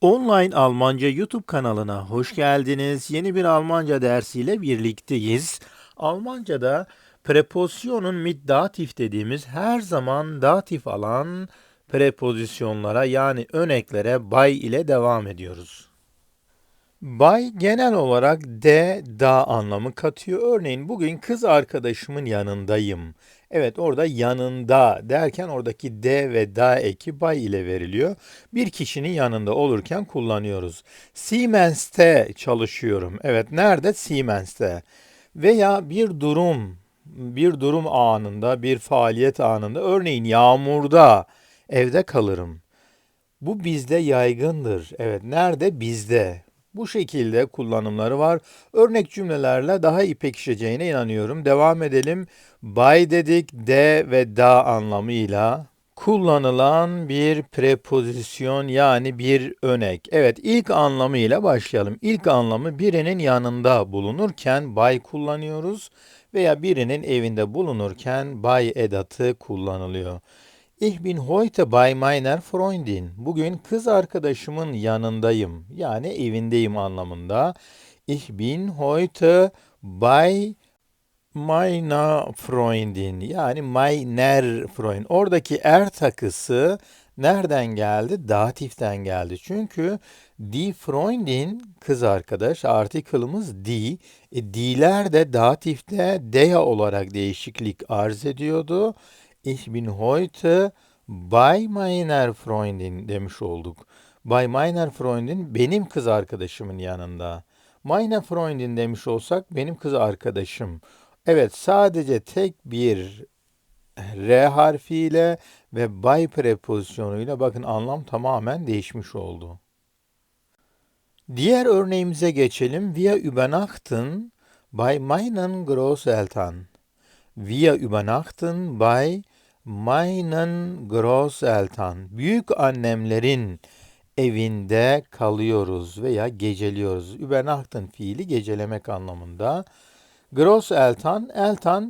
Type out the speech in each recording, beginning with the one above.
Online Almanca YouTube kanalına hoş geldiniz. Yeni bir Almanca dersiyle birlikteyiz. Almanca'da prepozisyonun mit datif dediğimiz her zaman datif alan prepozisyonlara yani öneklere bay ile devam ediyoruz. Bay genel olarak de, da anlamı katıyor. Örneğin bugün kız arkadaşımın yanındayım. Evet orada yanında derken oradaki de ve da eki bay ile veriliyor. Bir kişinin yanında olurken kullanıyoruz. Siemens'te çalışıyorum. Evet nerede? Siemens'te. Veya bir durum, bir durum anında, bir faaliyet anında, örneğin yağmurda evde kalırım. Bu bizde yaygındır. Evet nerede? Bizde. Bu şekilde kullanımları var. Örnek cümlelerle daha iyi pekişeceğine inanıyorum. Devam edelim. By dedik de ve da anlamıyla kullanılan bir prepozisyon yani bir önek. Evet ilk anlamıyla başlayalım. İlk anlamı birinin yanında bulunurken by kullanıyoruz veya birinin evinde bulunurken by edatı kullanılıyor. Ich bin heute bei meiner Freundin. Bugün kız arkadaşımın yanındayım. Yani evindeyim anlamında. Ich bin heute bei meiner Freundin. Yani meiner Freundin. Oradaki er takısı nereden geldi? Datiften geldi. Çünkü die Freundin kız arkadaş article'ımız die. E, die'ler de datifte der olarak değişiklik arz ediyordu. Ich bin heute bei meiner Freundin demiş olduk. Bei meiner Freundin benim kız arkadaşımın yanında. Meine Freundin demiş olsak benim kız arkadaşım. Evet sadece tek bir R harfiyle ve by prepozisyonuyla bakın anlam tamamen değişmiş oldu. Diğer örneğimize geçelim. Wir übernachten bei meinen Großeltern. Wir übernachten bei meinen Großeltern. Büyük annemlerin evinde kalıyoruz veya geceliyoruz. Übernachten fiili gecelemek anlamında. Großeltern, Eltern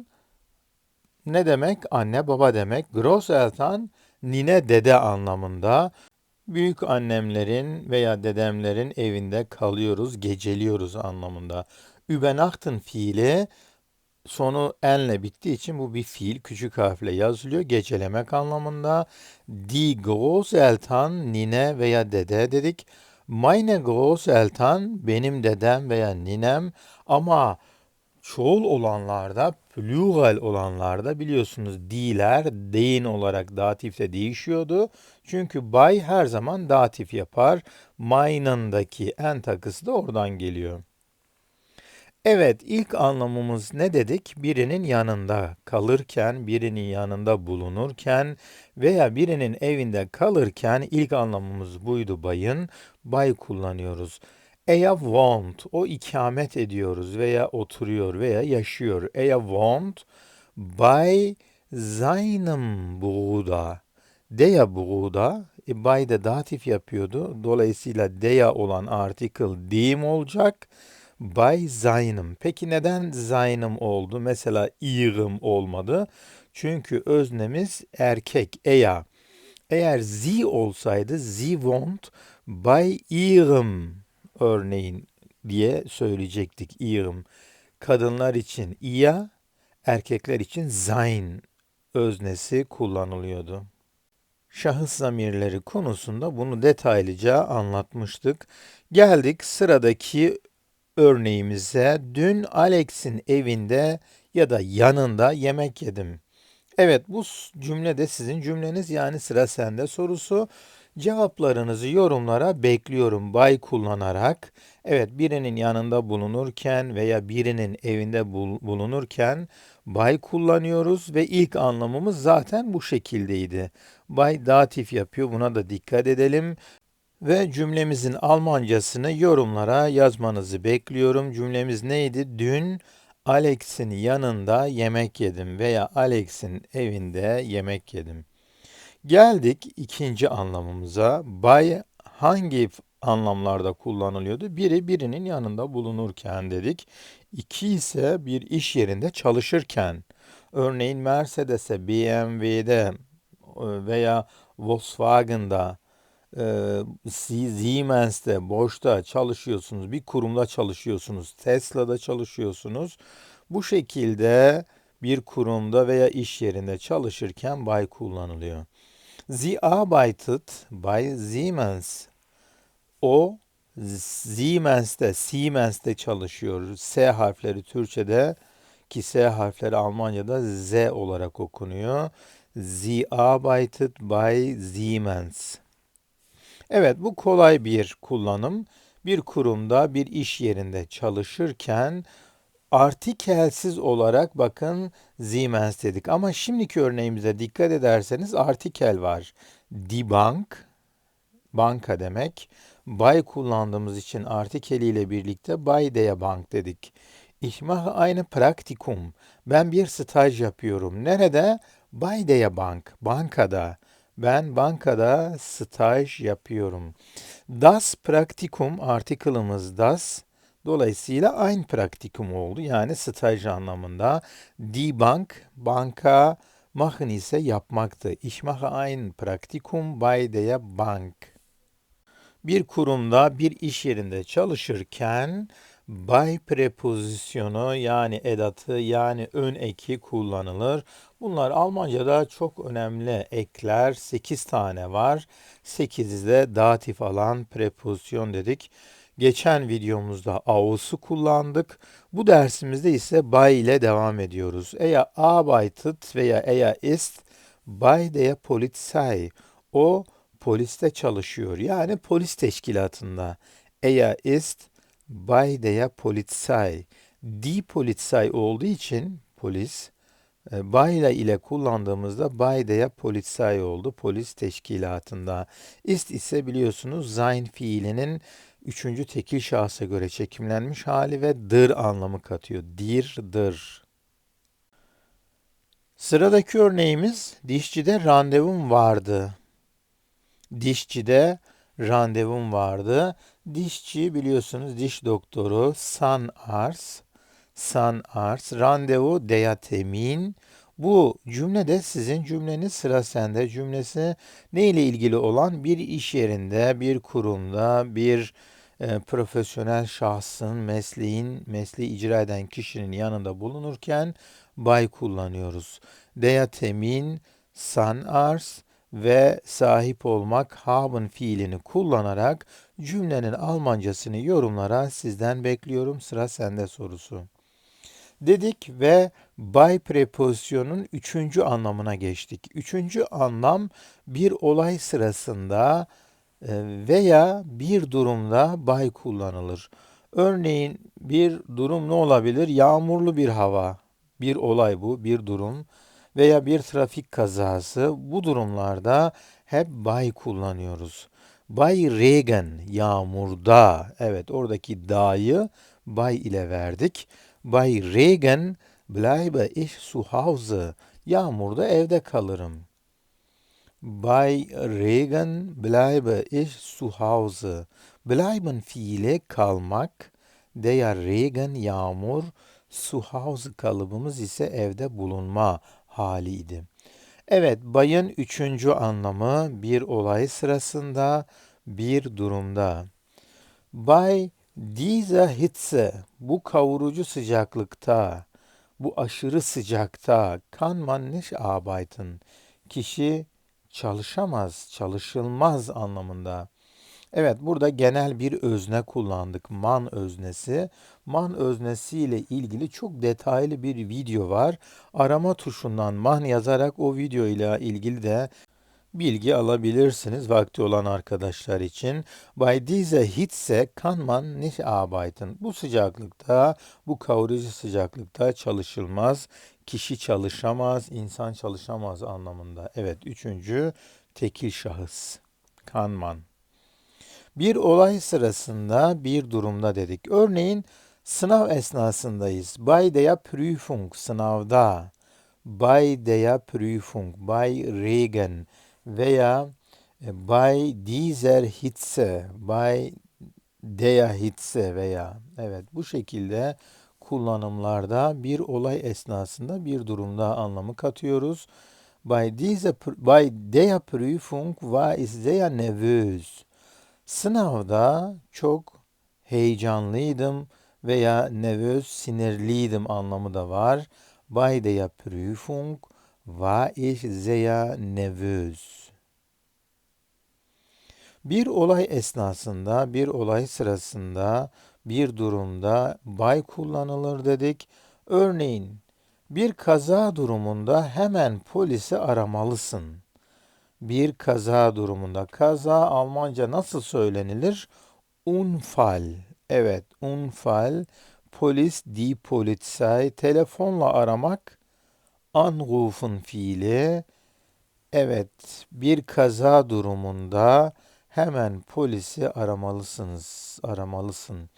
ne demek? Anne baba demek. Großeltern nine dede anlamında. Büyük annemlerin veya dedemlerin evinde kalıyoruz, geceliyoruz anlamında. Übernachten fiili sonu enle bittiği için bu bir fiil küçük harfle yazılıyor. Gecelemek anlamında. Die Großeltern nine veya dede dedik. Meine Großeltern benim dedem veya ninem ama çoğul olanlarda, plural olanlarda biliyorsunuz diler deyin olarak datifle değişiyordu. Çünkü by her zaman datif yapar. Mine'ındaki en takısı da oradan geliyor. Evet, ilk anlamımız ne dedik? Birinin yanında kalırken, birinin yanında bulunurken veya birinin evinde kalırken ilk anlamımız buydu bayın. Bay kullanıyoruz. Eya wohnt, o ikamet ediyoruz veya oturuyor veya yaşıyor. Eya wohnt bei seinem Bruder. Der Bruder, e, by de datif yapıyordu. Dolayısıyla der olan article dem olacak by seinem. Peki neden seinem oldu? Mesela ihrem olmadı. Çünkü öznemiz erkek, eya. Eğer sie olsaydı, sie wohnt by ihrem örneğin diye söyleyecektik ihrem. Kadınlar için iya, erkekler için sein öznesi kullanılıyordu. Şahıs zamirleri konusunda bunu detaylıca anlatmıştık. Geldik sıradaki örneğimize dün Alex'in evinde ya da yanında yemek yedim. Evet bu cümle de sizin cümleniz yani sıra sende sorusu. Cevaplarınızı yorumlara bekliyorum bay kullanarak. Evet birinin yanında bulunurken veya birinin evinde bulunurken bay kullanıyoruz ve ilk anlamımız zaten bu şekildeydi. Bay datif yapıyor buna da dikkat edelim. Ve cümlemizin Almancasını yorumlara yazmanızı bekliyorum. Cümlemiz neydi? Dün Alex'in yanında yemek yedim veya Alex'in evinde yemek yedim. Geldik ikinci anlamımıza. By hangi anlamlarda kullanılıyordu? Biri birinin yanında bulunurken dedik. İki ise bir iş yerinde çalışırken. Örneğin Mercedes'e, BMW'de veya Volkswagen'da Siemens'te, Bosch'ta çalışıyorsunuz, bir kurumda çalışıyorsunuz, Tesla'da çalışıyorsunuz. Bu şekilde bir kurumda veya iş yerinde çalışırken by kullanılıyor. Sie arbeitet bei Siemens. O Siemens'te, Siemens'te çalışıyor. S harfleri Türkçe'de ki S harfleri Almanya'da Z olarak okunuyor. Sie arbeitet bei Siemens. Evet bu kolay bir kullanım. Bir kurumda, bir iş yerinde çalışırken artikelsiz olarak bakın Siemens dedik. Ama şimdiki örneğimize dikkat ederseniz artikel var. Die Bank, banka demek. Bay kullandığımız için artikeliyle birlikte Bay der Bank dedik. Ich mache eine Praktikum. Ben bir staj yapıyorum. Nerede? Bay der Bank, bankada. Ben bankada staj yapıyorum. Das Praktikum article'ımız das. Dolayısıyla ein Praktikum oldu. Yani staj anlamında. Die Bank, banka, machen ise yapmaktı. Ich mache ein Praktikum bei der Bank. Bir kurumda, bir iş yerinde çalışırken by prepozisyonu yani edatı yani ön eki kullanılır. Bunlar Almanca'da çok önemli ekler. 8 tane var. 8'i de datif alan prepozisyon dedik. Geçen videomuzda aus'u kullandık. Bu dersimizde ise by ile devam ediyoruz. Eğer arbeitet veya eğer ist by der Polizei. O poliste çalışıyor. Yani polis teşkilatında. Eğer ist by der Polizei. Die Polizei olduğu için polis e, Bayla ile kullandığımızda Bay der Polizei oldu. Polis teşkilatında. Ist ise biliyorsunuz sein fiilinin üçüncü tekil şahsa göre çekimlenmiş hali ve dır anlamı katıyor. Dir, dır. Sıradaki örneğimiz dişçide randevum vardı. Dişçide randevum vardı. Dişçi biliyorsunuz diş doktoru San Ars. San Ars. Randevu deyatemin. Bu cümlede sizin cümleniz sıra sende cümlesi ne ile ilgili olan bir iş yerinde, bir kurumda, bir e, profesyonel şahsın, mesleğin, mesleği icra eden kişinin yanında bulunurken bay kullanıyoruz. Deyatemin, san ars ve sahip olmak haben fiilini kullanarak cümlenin Almancasını yorumlara sizden bekliyorum. Sıra sende sorusu. Dedik ve by prepozisyonun üçüncü anlamına geçtik. Üçüncü anlam bir olay sırasında e, veya bir durumda by kullanılır. Örneğin bir durum ne olabilir? Yağmurlu bir hava, bir olay bu, bir durum veya bir trafik kazası. Bu durumlarda hep by kullanıyoruz. By Regen, yağmurda. Evet, oradaki da'yı by ile verdik. By Regen bleibe ich zu Hause. Yağmurda evde kalırım. Bei Regen bleibe ich zu Hause. Bleiben fiile kalmak. Der Regen yağmur. Zu Hause kalıbımız ise evde bulunma haliydi. Evet, bayın üçüncü anlamı bir olay sırasında, bir durumda. Bay dieser Hitze, bu kavurucu sıcaklıkta, bu aşırı sıcakta kann man nicht arbeiten. Kişi çalışamaz, çalışılmaz anlamında. Evet burada genel bir özne kullandık. Man öznesi. Man öznesi ile ilgili çok detaylı bir video var. Arama tuşundan man yazarak o video ile ilgili de bilgi alabilirsiniz vakti olan arkadaşlar için. Bei dieser Hitze kann man nicht arbeiten. Bu sıcaklıkta, bu kavurucu sıcaklıkta çalışılmaz. Kişi çalışamaz, insan çalışamaz anlamında. Evet, üçüncü tekil şahıs. Kann man. Bir olay sırasında, bir durumda dedik. Örneğin sınav esnasındayız. Bei der Prüfung, sınavda. Bei der Prüfung, bei Regen veya e, bei dieser Hitze, bei der Hitze veya evet bu şekilde kullanımlarda bir olay esnasında bir durumda anlamı katıyoruz. Bei dieser, bei der Prüfung war ich sehr nervös. Sınavda çok heyecanlıydım veya nervös, sinirliydim anlamı da var. Bei der Prüfung war ich sehr nervös. Bir olay esnasında, bir olay sırasında, bir durumda bay kullanılır dedik. Örneğin bir kaza durumunda hemen polisi aramalısın. Bir kaza durumunda kaza Almanca nasıl söylenilir? Unfall. Evet, Unfall. Polis, die Polizei. Telefonla aramak. Anrufen fiili. Evet, bir kaza durumunda hemen polisi aramalısınız, aramalısın.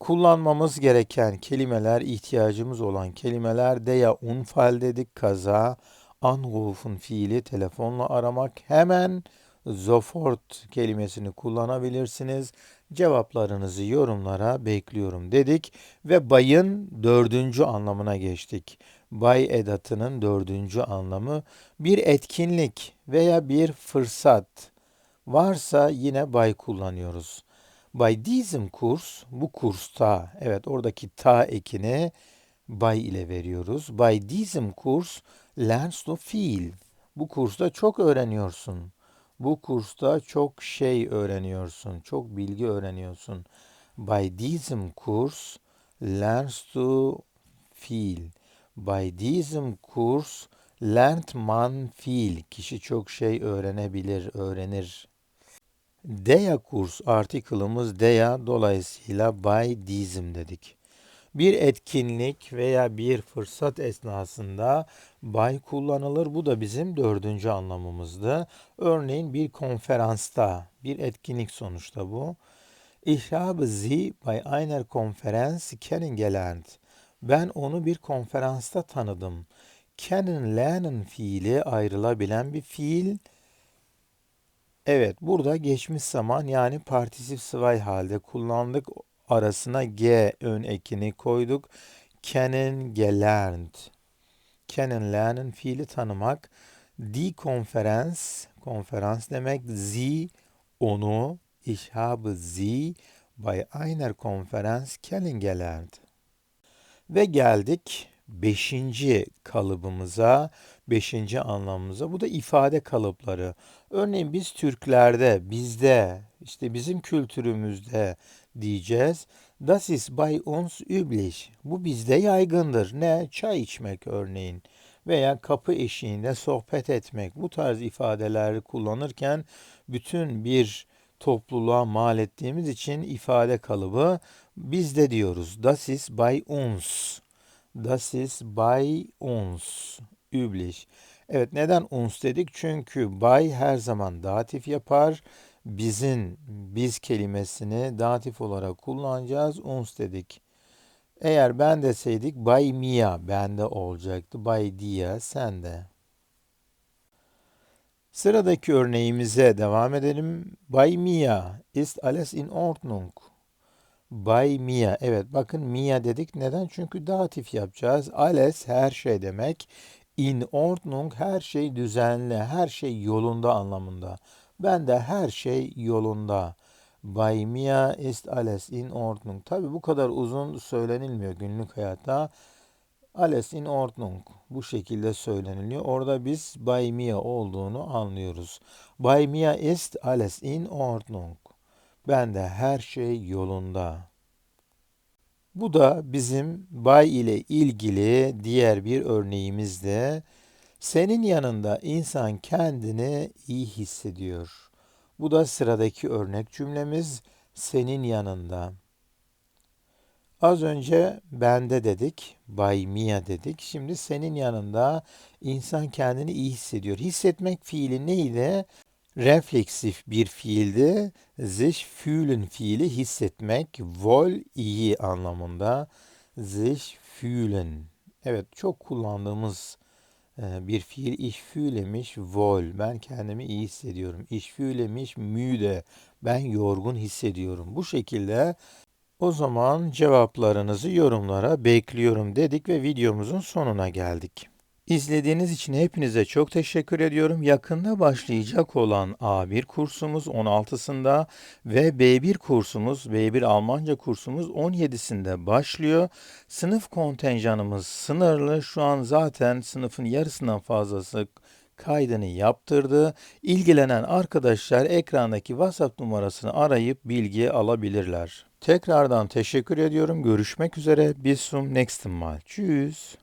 Kullanmamız gereken kelimeler, ihtiyacımız olan kelimeler de ya unfall dedik, kaza, anrufen fiili, telefonla aramak, hemen sofort kelimesini kullanabilirsiniz. Cevaplarınızı yorumlara bekliyorum dedik ve bayın dördüncü anlamına geçtik. Bay edatının dördüncü anlamı bir etkinlik veya bir fırsat varsa yine bay kullanıyoruz. Bei diesem Kurs, bu kursta, evet oradaki ta ekini bay ile veriyoruz. Bei diesem Kurs lernst du viel. Bu kursta çok öğreniyorsun. Bu kursta çok şey öğreniyorsun, çok bilgi öğreniyorsun. Bei diesem Kurs lernst du viel. Bei diesem Kurs lernt man viel. Kişi çok şey öğrenebilir, öğrenir. Der kurs artikelimiz der dolayısıyla by diesem dedik. Bir etkinlik veya bir fırsat esnasında by kullanılır. Bu da bizim dördüncü anlamımızdı. Örneğin bir konferansta, bir etkinlik sonuçta bu. Ich habe sie bei einer Konferenz kennengelernt. Ben onu bir konferansta tanıdım. Kennenlernen fiili ayrılabilen bir fiil. Evet, burada geçmiş zaman yani partisif sıvay halde kullandık. Arasına G ön ekini koyduk. Kennengelernt. Kennenlernen fiili tanımak. Die Konferenz, konferans demek. Sie, onu. Ich habe sie bei einer Konferenz kennengelernt. Ve geldik beşinci kalıbımıza, beşinci anlamımıza. Bu da ifade kalıpları. Örneğin biz Türklerde, bizde, işte bizim kültürümüzde diyeceğiz. Das ist bei uns üblich. Bu bizde yaygındır. Ne? Çay içmek örneğin veya kapı eşiğinde sohbet etmek. Bu tarz ifadeleri kullanırken bütün bir topluluğa mal ettiğimiz için ifade kalıbı bizde diyoruz. Das ist bei uns. Das ist bei uns. Üblich. Evet neden uns dedik? Çünkü by her zaman datif yapar. Bizin, biz kelimesini datif olarak kullanacağız. Uns dedik. Eğer ben deseydik by mia bende olacaktı. By dia sende. Sıradaki örneğimize devam edelim. By Mia ist alles in Ordnung. By Mia. Evet bakın Mia dedik. Neden? Çünkü datif yapacağız. Alles her şey demek. In Ordnung her şey düzenli, her şey yolunda anlamında. Ben de her şey yolunda. By Mia ist alles in Ordnung. Tabi bu kadar uzun söylenilmiyor günlük hayatta. Alles in Ordnung. Bu şekilde söyleniliyor. Orada biz Mia olduğunu anlıyoruz. By Mia ist alles in Ordnung. Ben de her şey yolunda. Bu da bizim by ile ilgili diğer bir örneğimizde. Senin yanında insan kendini iyi hissediyor. Bu da sıradaki örnek cümlemiz senin yanında. Az önce bende dedik, by Mia dedik. Şimdi senin yanında insan kendini iyi hissediyor. Hissetmek fiili neydi? Refleksif bir fiildi. Sich fühlen fiili hissetmek, wohl iyi anlamında. Sich fühlen. Evet, çok kullandığımız bir fiil ich fühlemiş wohl. Ben kendimi iyi hissediyorum. Ich fühlemiş müde. Ben yorgun hissediyorum. Bu şekilde o zaman cevaplarınızı yorumlara bekliyorum dedik ve videomuzun sonuna geldik. İzlediğiniz için hepinize çok teşekkür ediyorum. Yakında başlayacak olan A1 kursumuz 16'sında ve B1 kursumuz, B1 Almanca kursumuz 17'sinde başlıyor. Sınıf kontenjanımız sınırlı. Şu an zaten sınıfın yarısından fazlası kaydını yaptırdı. İlgilenen arkadaşlar ekrandaki WhatsApp numarasını arayıp bilgi alabilirler. Tekrardan teşekkür ediyorum. Görüşmek üzere. Bis zum nächsten Mal. Tschüss.